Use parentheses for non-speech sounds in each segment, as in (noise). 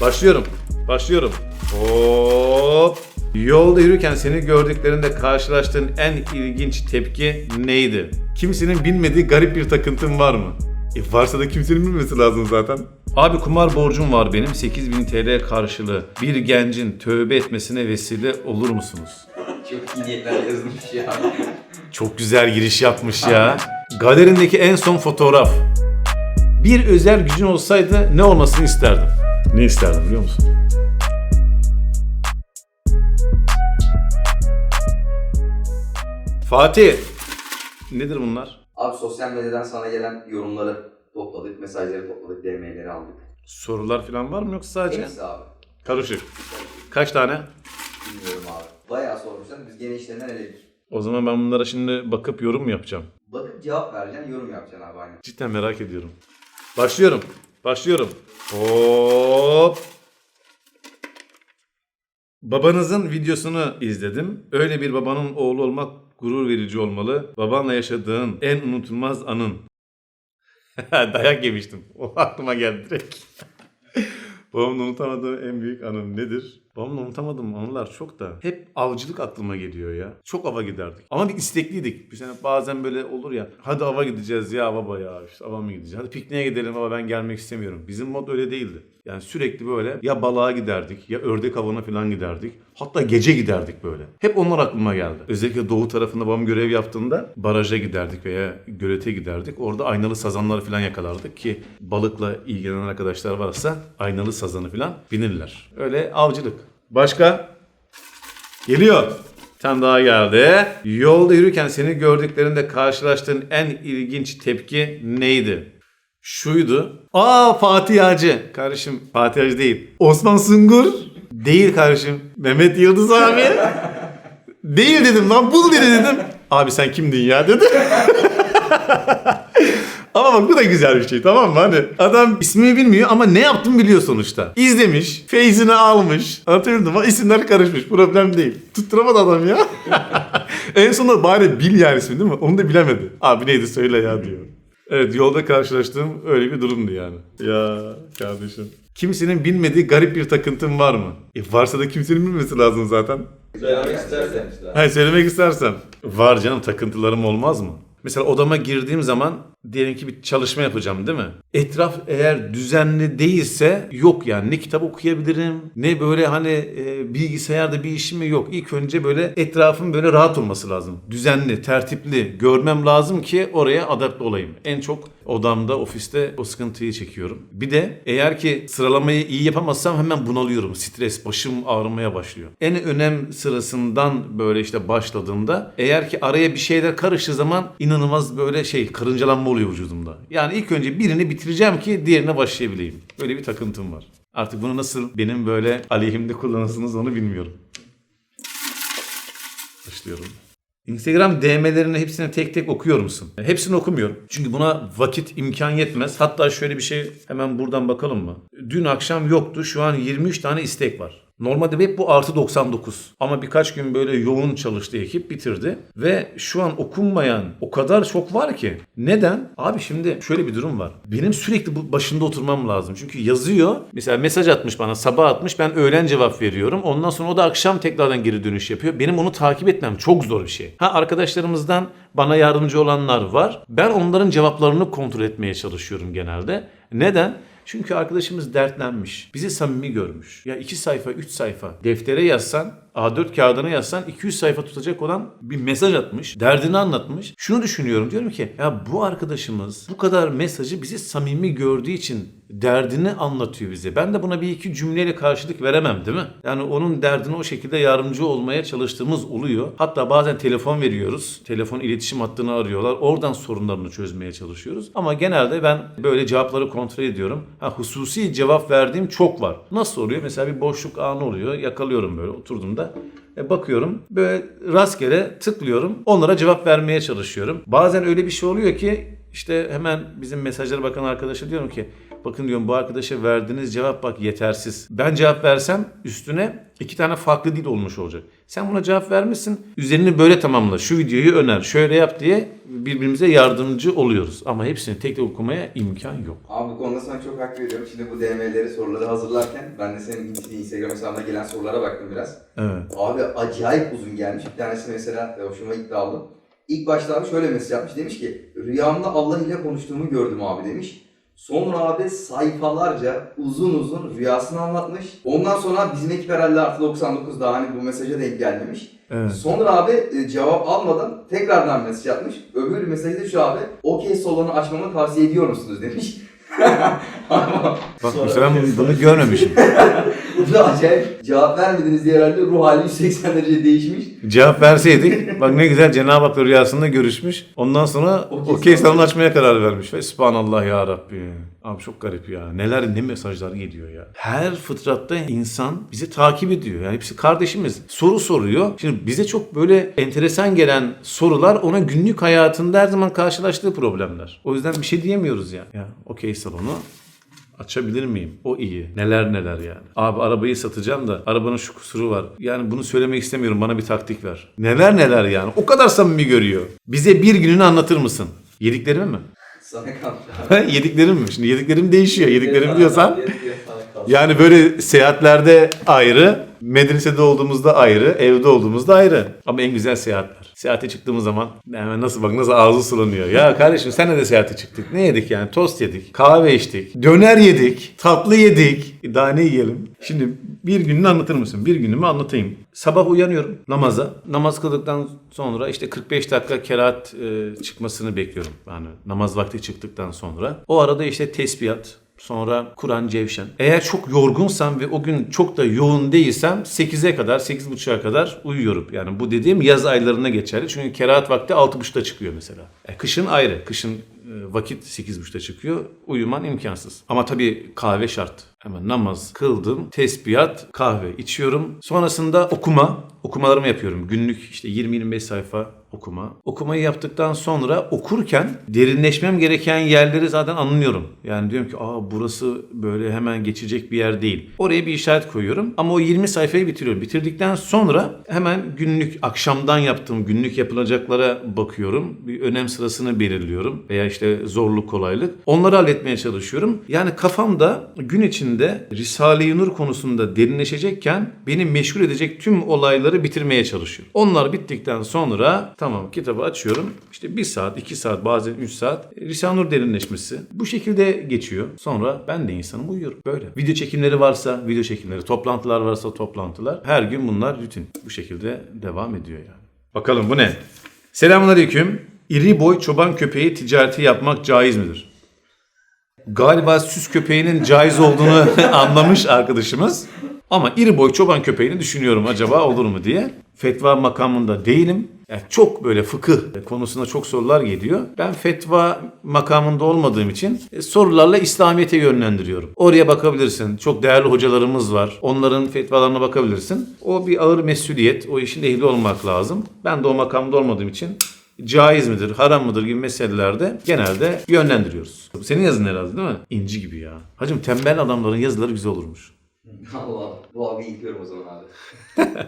Başlıyorum. Başlıyorum. Hop. Yolda yürürken seni gördüklerinde karşılaştığın en ilginç tepki neydi? Kimsenin bilmediği garip bir takıntın var mı? E varsa da kimsenin bilmesi lazım zaten. Abi kumar borcum var benim 8000 TL karşılığı. Bir gencin tövbe etmesine vesile olur musunuz? Çok iyi niyetler yazılmış ya. Çok güzel giriş yapmış ya. Galerindeki en son fotoğraf. Bir özel gücün olsaydı ne olmasını isterdim? Ne isterdim biliyor musun? Fatih. Nedir bunlar? Abi sosyal medyadan sana gelen yorumları topladık, mesajları topladık, DM'leri aldık. Sorular falan var mı yoksa sadece? Hepsi abi. Karışık. Kaç tane? Bilmiyorum abi. Bayağı sormuşlar. Biz gene işlerinden eledik. O zaman ben bunlara şimdi bakıp yorum mu yapacağım? Bakıp cevap vereceksin, yorum yapacaksın abi aynen. Cidden merak ediyorum. Başlıyorum. Başlıyorum. Hop. Babanızın videosunu izledim. Öyle bir babanın oğlu olmak gurur verici olmalı. Babanla yaşadığın en unutulmaz anın. (laughs) Dayak yemiştim. O aklıma geldi direkt. (laughs) Babamın unutamadığım en büyük anım nedir? Babamın unutamadığım anılar çok da hep avcılık aklıma geliyor ya. Çok ava giderdik. Ama bir istekliydik. Bir sene bazen böyle olur ya. Hadi ava gideceğiz ya baba ya. İşte ava mı gideceğiz? Hadi pikniğe gidelim baba ben gelmek istemiyorum. Bizim mod öyle değildi. Yani sürekli böyle ya balığa giderdik ya ördek avına falan giderdik. Hatta gece giderdik böyle. Hep onlar aklıma geldi. Özellikle doğu tarafında babam görev yaptığında baraja giderdik veya gölete giderdik. Orada aynalı sazanları falan yakalardık ki balıkla ilgilenen arkadaşlar varsa aynalı sazanı falan binirler. Öyle avcılık. Başka? Geliyor. Bir tane daha geldi. Yolda yürürken seni gördüklerinde karşılaştığın en ilginç tepki neydi? Şuydu. Aa Fatih Hacı. Kardeşim Fatih Hacı değil. Osman Sungur. Değil kardeşim. Mehmet Yıldız abi. (laughs) değil dedim lan bul dedi dedim. Abi sen kimdin ya dedi. (laughs) Ama bak bu da güzel bir şey tamam mı? Hani adam ismini bilmiyor ama ne yaptığını biliyor sonuçta. İzlemiş, feyzini almış. Anlatabildim mi? İsimler karışmış. Problem değil. Tutturamadı adam ya. (laughs) en sonunda bari bil yani ismi değil mi? Onu da bilemedi. Abi neydi söyle ya diyor. Evet yolda karşılaştığım öyle bir durumdu yani. Ya kardeşim. Kimsenin bilmediği garip bir takıntın var mı? E varsa da kimsenin bilmesi lazım zaten. Söylemek istersen. Hayır söylemek istersem. Var canım takıntılarım olmaz mı? Mesela odama girdiğim zaman diyelim ki bir çalışma yapacağım değil mi? Etraf eğer düzenli değilse yok yani. Ne kitap okuyabilirim ne böyle hani e, bilgisayarda bir işim mi yok. İlk önce böyle etrafım böyle rahat olması lazım. Düzenli, tertipli görmem lazım ki oraya adapte olayım. En çok odamda, ofiste o sıkıntıyı çekiyorum. Bir de eğer ki sıralamayı iyi yapamazsam hemen bunalıyorum. Stres, başım ağrımaya başlıyor. En önem sırasından böyle işte başladığımda eğer ki araya bir şeyler karıştığı zaman inanılmaz böyle şey karıncalanma oluyor vücudumda. Yani ilk önce birini bitireceğim ki diğerine başlayabileyim. Böyle bir takıntım var. Artık bunu nasıl benim böyle aleyhimde kullanırsınız onu bilmiyorum. Başlıyorum. Instagram DM'lerini hepsini tek tek okuyor musun? Hepsini okumuyorum. Çünkü buna vakit imkan yetmez. Hatta şöyle bir şey hemen buradan bakalım mı? Dün akşam yoktu. Şu an 23 tane istek var. Normalde hep bu artı 99. Ama birkaç gün böyle yoğun çalıştı ekip bitirdi. Ve şu an okunmayan o kadar çok var ki. Neden? Abi şimdi şöyle bir durum var. Benim sürekli bu başında oturmam lazım. Çünkü yazıyor. Mesela mesaj atmış bana sabah atmış. Ben öğlen cevap veriyorum. Ondan sonra o da akşam tekrardan geri dönüş yapıyor. Benim onu takip etmem çok zor bir şey. Ha arkadaşlarımızdan bana yardımcı olanlar var. Ben onların cevaplarını kontrol etmeye çalışıyorum genelde. Neden? Çünkü arkadaşımız dertlenmiş. Bizi samimi görmüş. Ya 2 sayfa, 3 sayfa deftere yazsan, A4 kağıdına yazsan 200 sayfa tutacak olan bir mesaj atmış. Derdini anlatmış. Şunu düşünüyorum. Diyorum ki ya bu arkadaşımız bu kadar mesajı bizi samimi gördüğü için derdini anlatıyor bize. Ben de buna bir iki cümleyle karşılık veremem değil mi? Yani onun derdine o şekilde yardımcı olmaya çalıştığımız oluyor. Hatta bazen telefon veriyoruz. Telefon iletişim hattını arıyorlar. Oradan sorunlarını çözmeye çalışıyoruz. Ama genelde ben böyle cevapları kontrol ediyorum. Ha, hususi cevap verdiğim çok var. Nasıl oluyor? Mesela bir boşluk anı oluyor. Yakalıyorum böyle oturduğumda. E, bakıyorum böyle rastgele tıklıyorum. Onlara cevap vermeye çalışıyorum. Bazen öyle bir şey oluyor ki işte hemen bizim mesajlara bakan arkadaşa diyorum ki Bakın diyorum bu arkadaşa verdiğiniz cevap bak yetersiz. Ben cevap versem üstüne iki tane farklı dil olmuş olacak. Sen buna cevap vermişsin. Üzerini böyle tamamla. Şu videoyu öner. Şöyle yap diye birbirimize yardımcı oluyoruz. Ama hepsini tek tek okumaya imkan yok. Abi bu konuda sana çok hak veriyorum. Şimdi bu DM'leri soruları hazırlarken ben de senin Instagram hesabına gelen sorulara baktım biraz. Evet. Abi acayip uzun gelmiş. Bir tanesi mesela e, hoşuma gitti aldım. İlk başta abi şöyle mesaj yapmış. Demiş ki rüyamda Allah ile konuştuğumu gördüm abi demiş. Sonra abi sayfalarca uzun uzun rüyasını anlatmış. Ondan sonra bizim ekip herhalde artı 99 daha hani bu mesaja denk gelmemiş. Evet. Sonra abi e, cevap almadan tekrardan mesaj atmış. Öbür mesajda şu abi okey salonu açmamı tavsiye ediyor musunuz demiş. (laughs) Bak mesela ben bunu, bunu görmemişim. (laughs) Bu da acayip. Cevap vermediniz diye herhalde ruh hali 180 derece değişmiş. Cevap verseydik bak ne güzel Cenab-ı Hak'la rüyasında görüşmüş. Ondan sonra Okey, okey salonu açmaya karar vermiş. Ve subhanallah ya Rabbi. Abi çok garip ya. Neler ne mesajlar geliyor ya. Her fıtratta insan bizi takip ediyor. Yani hepsi kardeşimiz. Soru soruyor. Şimdi bize çok böyle enteresan gelen sorular ona günlük hayatında her zaman karşılaştığı problemler. O yüzden bir şey diyemiyoruz ya. Ya okey salonu Açabilir miyim? O iyi. Neler neler yani. Abi arabayı satacağım da arabanın şu kusuru var. Yani bunu söylemek istemiyorum. Bana bir taktik ver. Neler neler yani. O kadar samimi görüyor. Bize bir gününü anlatır mısın? Yediklerimi mi? Sana kalmış. (laughs) yediklerim mi? Şimdi yediklerim değişiyor. Yediklerim diyorsan. Yani böyle seyahatlerde ayrı, medresede olduğumuzda ayrı, evde olduğumuzda ayrı. Ama en güzel seyahatler. Seyahate çıktığımız zaman hemen nasıl bak nasıl ağzı sulanıyor. Ya kardeşim senle de seyahate çıktık. Ne yedik yani? Tost yedik, kahve içtik, döner yedik, tatlı yedik. Daha ne yiyelim? Şimdi bir gününü anlatır mısın? Bir günümü anlatayım. Sabah uyanıyorum namaza. Namaz kıldıktan sonra işte 45 dakika kerahat e, çıkmasını bekliyorum. Yani namaz vakti çıktıktan sonra. O arada işte tesbihat, Sonra Kur'an Cevşen. Eğer çok yorgunsam ve o gün çok da yoğun değilsem 8'e kadar, 8.30'a kadar uyuyorum. Yani bu dediğim yaz aylarına geçerli. Çünkü kerahat vakti 6.30'da çıkıyor mesela. E, kışın ayrı. Kışın e, vakit 8.30'da çıkıyor. Uyuman imkansız. Ama tabii kahve şart. Hemen namaz kıldım, tesbihat, kahve içiyorum. Sonrasında okuma. Okumalarımı yapıyorum. Günlük işte 20-25 sayfa okuma. Okumayı yaptıktan sonra okurken derinleşmem gereken yerleri zaten anlıyorum. Yani diyorum ki aa burası böyle hemen geçecek bir yer değil. Oraya bir işaret koyuyorum ama o 20 sayfayı bitiriyorum. Bitirdikten sonra hemen günlük akşamdan yaptığım günlük yapılacaklara bakıyorum. Bir önem sırasını belirliyorum veya işte zorluk kolaylık. Onları halletmeye çalışıyorum. Yani kafamda gün içinde Risale-i Nur konusunda derinleşecekken beni meşgul edecek tüm olayları bitirmeye çalışıyorum. Onlar bittikten sonra tamam kitabı açıyorum. İşte bir saat, iki saat, bazen üç saat Risale-i Nur derinleşmesi. Bu şekilde geçiyor. Sonra ben de insanım uyuyorum. Böyle. Video çekimleri varsa video çekimleri, toplantılar varsa toplantılar. Her gün bunlar rutin. Bu şekilde devam ediyor yani. Bakalım bu ne? Selamünaleyküm. İri boy çoban köpeği ticareti yapmak caiz midir? Galiba süs köpeğinin caiz olduğunu (laughs) anlamış arkadaşımız. Ama iri boy çoban köpeğini düşünüyorum acaba olur mu diye. Fetva makamında değilim. Yani çok böyle fıkıh konusunda çok sorular geliyor. Ben fetva makamında olmadığım için e, sorularla İslamiyet'e yönlendiriyorum. Oraya bakabilirsin. Çok değerli hocalarımız var. Onların fetvalarına bakabilirsin. O bir ağır mesuliyet. O işin ehli olmak lazım. Ben de o makamda olmadığım için caiz midir, haram mıdır gibi meselelerde genelde yönlendiriyoruz. Senin yazın herhalde değil mi? İnci gibi ya. Hacım tembel adamların yazıları güzel olurmuş. (laughs) Allah. Bu abi yıkıyorum o zaman abi. (laughs)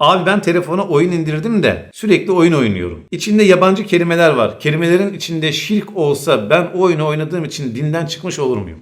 Abi ben telefona oyun indirdim de sürekli oyun oynuyorum. İçinde yabancı kelimeler var. Kelimelerin içinde şirk olsa ben o oyunu oynadığım için dinden çıkmış olur muyum?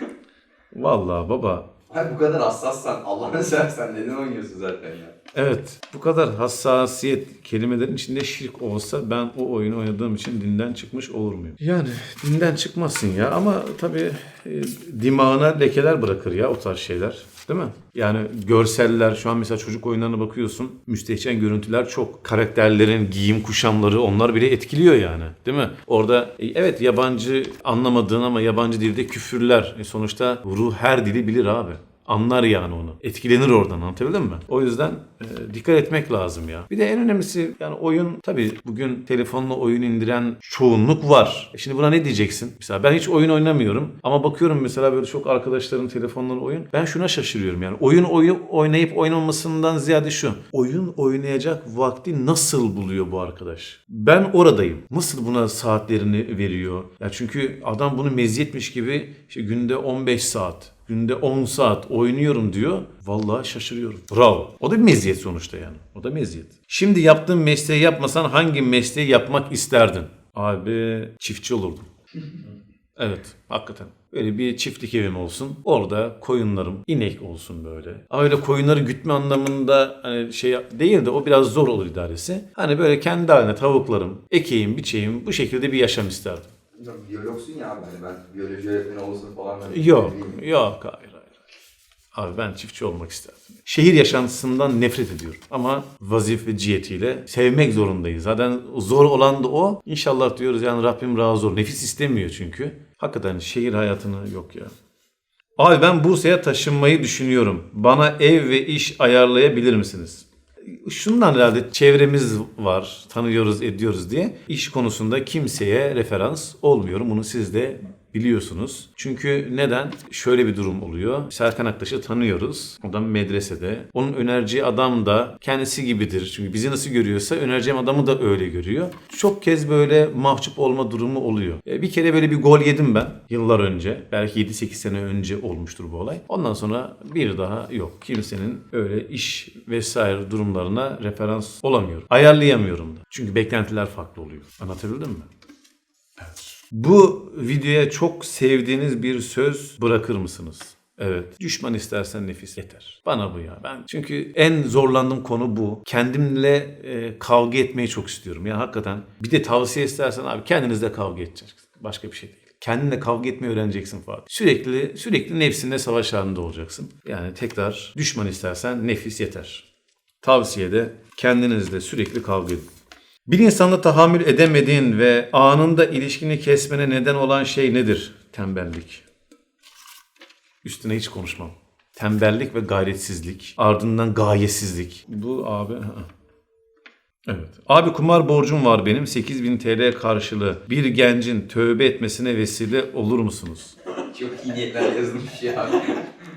(laughs) Vallahi baba. Abi bu kadar hassassan Allah'ını seversen neden oynuyorsun zaten ya? Evet bu kadar hassasiyet kelimelerin içinde şirk olsa ben o oyunu oynadığım için dinden çıkmış olur muyum? Yani dinden çıkmazsın ya ama tabii e, dimağına lekeler bırakır ya o tarz şeyler. Değil mi? Yani görseller şu an mesela çocuk oyunlarına bakıyorsun. Müstehcen görüntüler çok. Karakterlerin giyim kuşamları onlar bile etkiliyor yani. Değil mi? Orada e, evet yabancı anlamadığın ama yabancı dilde küfürler. E, sonuçta ruh her dili bilir abi. Anlar yani onu. Etkilenir oradan anlatabildim mi? O yüzden e, dikkat etmek lazım ya. Bir de en önemlisi yani oyun tabii bugün telefonla oyun indiren çoğunluk var. E şimdi buna ne diyeceksin? Mesela ben hiç oyun oynamıyorum ama bakıyorum mesela böyle çok arkadaşların telefonları oyun. Ben şuna şaşırıyorum yani. Oyun oyun oynayıp oynamamasından ziyade şu. Oyun oynayacak vakti nasıl buluyor bu arkadaş? Ben oradayım. Nasıl buna saatlerini veriyor? Ya çünkü adam bunu meziyetmiş gibi işte günde 15 saat, günde 10 saat oynuyorum diyor. Vallahi şaşırıyorum. Bravo. O da bir meziyet sonuçta yani. O da meziyet. Şimdi yaptığın mesleği yapmasan hangi mesleği yapmak isterdin? Abi çiftçi olurdum. Evet, hakikaten. Böyle bir çiftlik evim olsun. Orada koyunlarım, inek olsun böyle. Ama öyle koyunları gütme anlamında hani şey değil de o biraz zor olur idaresi. Hani böyle kendi haline tavuklarım, ekeyim, biçeyim bu şekilde bir yaşam isterdim. Biyologsun ya abi. Hani ben biyoloji öğretmeni olursun falan. Yok, yok hayır hayır. Abi ben çiftçi olmak isterdim. Şehir yaşantısından nefret ediyorum. Ama vazife cihetiyle sevmek zorundayız. Zaten zor olan da o. İnşallah diyoruz yani Rabbim razı olur. Nefis istemiyor çünkü. Hakikaten şehir hayatını yok ya. Abi ben Bursa'ya taşınmayı düşünüyorum. Bana ev ve iş ayarlayabilir misiniz? Şundan herhalde çevremiz var, tanıyoruz, ediyoruz diye iş konusunda kimseye referans olmuyorum. Bunu siz de biliyorsunuz. Çünkü neden? Şöyle bir durum oluyor. Serkan Aktaş'ı tanıyoruz. O da medresede. Onun önereceği adam da kendisi gibidir. Çünkü bizi nasıl görüyorsa önereceğim adamı da öyle görüyor. Çok kez böyle mahcup olma durumu oluyor. E, Bir kere böyle bir gol yedim ben yıllar önce. Belki 7-8 sene önce olmuştur bu olay. Ondan sonra bir daha yok. Kimsenin öyle iş vesaire durumlarına referans olamıyorum. Ayarlayamıyorum da. Çünkü beklentiler farklı oluyor. Anlatabildim mi? Bu videoya çok sevdiğiniz bir söz bırakır mısınız? Evet. Düşman istersen nefis yeter. Bana bu ya. Ben çünkü en zorlandığım konu bu. Kendimle e, kavga etmeyi çok istiyorum. Yani hakikaten bir de tavsiye istersen abi kendinizle kavga edeceksin. Başka bir şey değil. Kendinle kavga etmeyi öğreneceksin Fatih. Sürekli sürekli nefsinle savaş halinde olacaksın. Yani tekrar düşman istersen nefis yeter. Tavsiyede kendinizle sürekli kavga edin. Bir insanda tahammül edemediğin ve anında ilişkini kesmene neden olan şey nedir? Tembellik. Üstüne hiç konuşmam. Tembellik ve gayretsizlik. Ardından gayesizlik. Bu abi... Evet. Abi kumar borcum var benim 8000 TL karşılığı. Bir gencin tövbe etmesine vesile olur musunuz? Çok iyi niyetler yazılmış ya.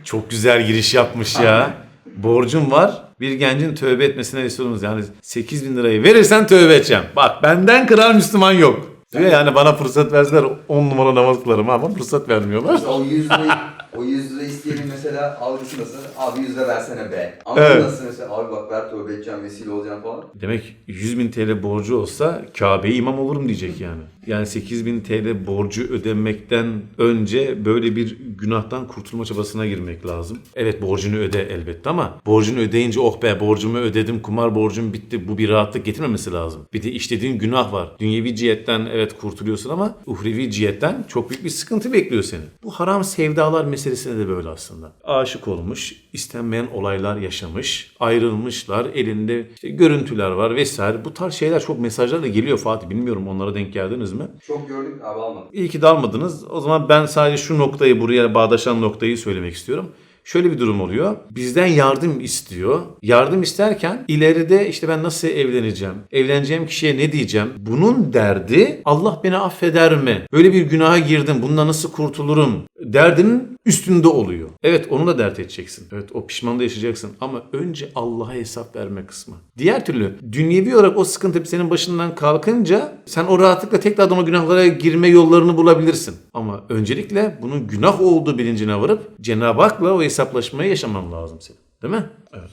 Çok güzel giriş yapmış ya. Borcum var. Bir gencin tövbe etmesine vesile. Yani 8 bin lirayı verirsen tövbe edeceğim. Bak benden kırar Müslüman yok. Diyor yani bana fırsat verseler 10 numara namaz kılarım ama fırsat vermiyorlar. O 100 lirayı, o 100 lira isteyenin mesela algısı nasıl? Abi 100 lira versene be. Ama Evet. nasıl mesela? Abi bak ver tövbe edeceğim, vesile olacağım falan. Demek 100 bin TL borcu olsa Kabe'ye imam olurum diyecek yani. Yani 8 bin TL borcu ödemekten önce böyle bir günahtan kurtulma çabasına girmek lazım. Evet borcunu öde elbette ama borcunu ödeyince oh be borcumu ödedim kumar borcum bitti bu bir rahatlık getirmemesi lazım. Bir de işlediğin günah var. Dünyevi cihetten evet kurtuluyorsun ama uhrevi cihetten çok büyük bir sıkıntı bekliyor seni. Bu haram sevdalar meselesine de böyle aslında. Aşık olmuş, istenmeyen olaylar yaşamış, ayrılmışlar, elinde işte görüntüler var vesaire. Bu tarz şeyler çok mesajlar da geliyor Fatih. Bilmiyorum onlara denk geldiniz mi? Çok gördük abi almadık. İyi ki de almadınız. O zaman ben sadece şu noktayı buraya bağdaşan noktayı söylemek istiyorum. Şöyle bir durum oluyor. Bizden yardım istiyor. Yardım isterken ileride işte ben nasıl evleneceğim? Evleneceğim kişiye ne diyeceğim? Bunun derdi Allah beni affeder mi? Böyle bir günaha girdim. Bundan nasıl kurtulurum? Derdinin üstünde oluyor. Evet onu da dert edeceksin. Evet o pişmanlığı yaşayacaksın. Ama önce Allah'a hesap verme kısmı. Diğer türlü dünyevi olarak o sıkıntı senin başından kalkınca sen o rahatlıkla tekrardan o günahlara girme yollarını bulabilirsin. Ama öncelikle bunun günah olduğu bilincine varıp Cenab-ı Hak'la o hesaplaşmayı yaşaman lazım senin. Değil mi? Evet.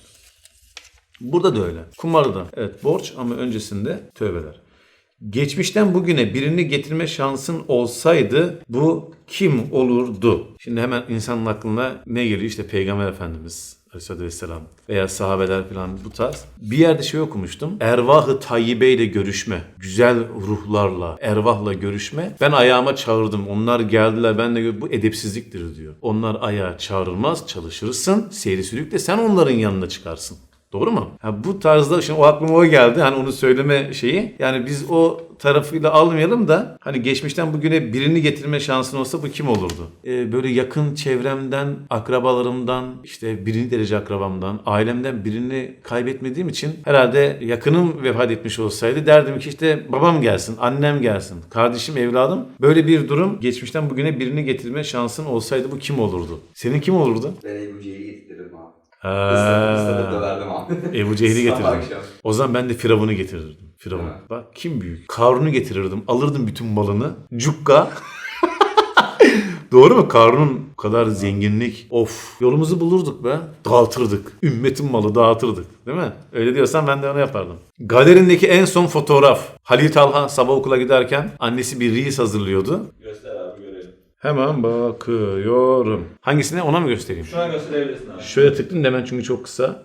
Burada da öyle. Kumarda evet borç ama öncesinde tövbeler. Geçmişten bugüne birini getirme şansın olsaydı bu kim olurdu? Şimdi hemen insanın aklına ne geliyor? İşte Peygamber Efendimiz Aleyhisselatü Vesselam veya sahabeler falan bu tarz. Bir yerde şey okumuştum. Ervah-ı tayyibe ile görüşme. Güzel ruhlarla, ervahla görüşme. Ben ayağıma çağırdım. Onlar geldiler. Ben de bu edepsizliktir diyor. Onlar ayağa çağrılmaz, çalışırsın. Seyri sülükle sen onların yanına çıkarsın. Doğru mu? Ha, bu tarzda şimdi o aklıma o geldi. Hani onu söyleme şeyi. Yani biz o tarafıyla almayalım da hani geçmişten bugüne birini getirme şansın olsa bu kim olurdu? Ee, böyle yakın çevremden, akrabalarımdan, işte birinci derece akrabamdan, ailemden birini kaybetmediğim için herhalde yakınım vefat etmiş olsaydı derdim ki işte babam gelsin, annem gelsin, kardeşim, evladım. Böyle bir durum geçmişten bugüne birini getirme şansın olsaydı bu kim olurdu? Senin kim olurdu? Ben Ebu Cehil'i getirdim abi. Ha. Islatıp da verdim abi. Ebu Cehil'i (laughs) getirdim. O zaman ben de Firavun'u getirirdim. Firavun. Ha. Bak kim büyük? Karun'u getirirdim. Alırdım bütün malını. Cukka. (laughs) Doğru mu? Karun'un kadar zenginlik. Of. Yolumuzu bulurduk be. Dağıtırdık. Ümmetin malı dağıtırdık. Değil mi? Öyle diyorsan ben de onu yapardım. Galerindeki en son fotoğraf. Halil Talha sabah okula giderken annesi bir reels hazırlıyordu. Göster abi. Hemen bakıyorum. Hangisini ona mı göstereyim? Şu an gösterebilirsin abi. Şöyle tıklayayım da hemen çünkü çok kısa.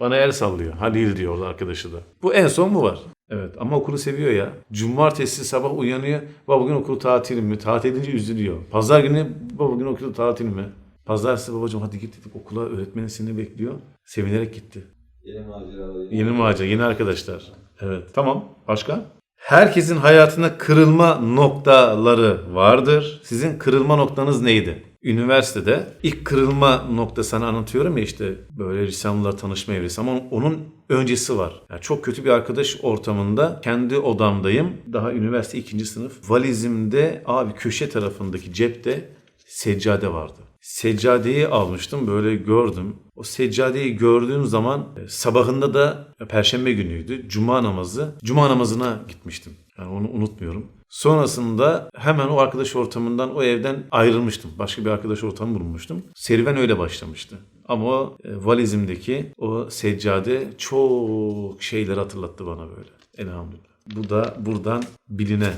Bana el sallıyor. Halil diyor orada arkadaşı da. Bu en son mu var? Evet ama okulu seviyor ya. Cumartesi sabah uyanıyor. Baba bugün okul tatil mi? Tatil edince üzülüyor. Pazar günü baba bugün okul tatil mi? Pazartesi babacığım hadi git dedik okula öğretmenin seni bekliyor. Sevinerek gitti. Yeni maceralar. Yeni macera, yeni arkadaşlar. Evet. Tamam. Başka? Herkesin hayatında kırılma noktaları vardır. Sizin kırılma noktanız neydi? Üniversitede ilk kırılma noktasını anlatıyorum ya işte böyle lisanlılar tanışma evresi ama onun öncesi var. Yani çok kötü bir arkadaş ortamında kendi odamdayım. Daha üniversite ikinci sınıf. Valizimde abi köşe tarafındaki cepte seccade vardı. Seccadeyi almıştım böyle gördüm. O seccadeyi gördüğüm zaman e, sabahında da perşembe günüydü. Cuma namazı. Cuma namazına gitmiştim. Yani onu unutmuyorum. Sonrasında hemen o arkadaş ortamından, o evden ayrılmıştım. Başka bir arkadaş ortamı bulmuştum. Serüven öyle başlamıştı. Ama o e, valizimdeki o seccade çok şeyler hatırlattı bana böyle. Elhamdülillah. Bu da buradan biline.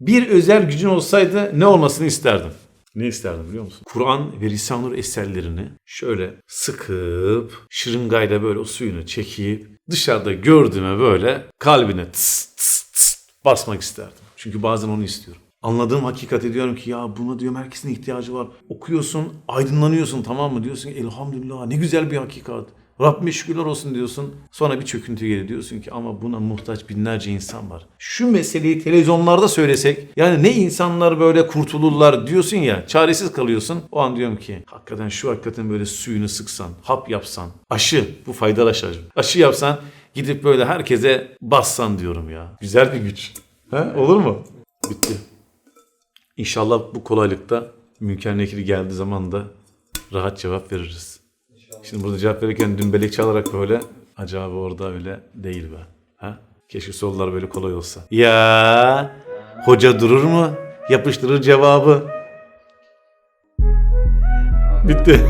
Bir özel gücün olsaydı ne olmasını isterdin? Ne isterdim biliyor musun? Kur'an ve Risale-i Nur eserlerini şöyle sıkıp şırıngayla böyle o suyunu çekip dışarıda gördüğüme böyle kalbine tıs tıs tıs basmak isterdim. Çünkü bazen onu istiyorum. Anladığım hakikati diyorum ki ya buna diyorum herkesin ihtiyacı var. Okuyorsun, aydınlanıyorsun tamam mı? Diyorsun ki elhamdülillah ne güzel bir hakikat. Rabbime şükürler olsun diyorsun. Sonra bir çöküntü geliyor diyorsun ki ama buna muhtaç binlerce insan var. Şu meseleyi televizyonlarda söylesek yani ne insanlar böyle kurtulurlar diyorsun ya çaresiz kalıyorsun. O an diyorum ki hakikaten şu hakikaten böyle suyunu sıksan, hap yapsan, aşı bu faydalı aşı. Aşı yapsan gidip böyle herkese bassan diyorum ya. Güzel bir güç. Ha, olur mu? Bitti. İnşallah bu kolaylıkta Münker geldiği zaman da rahat cevap veririz. Şimdi burada cevap verirken dümbelek çalarak böyle acaba orada öyle değil be. Ha? Keşke sorular böyle kolay olsa. Ya hoca durur mu? Yapıştırır cevabı. Bitti.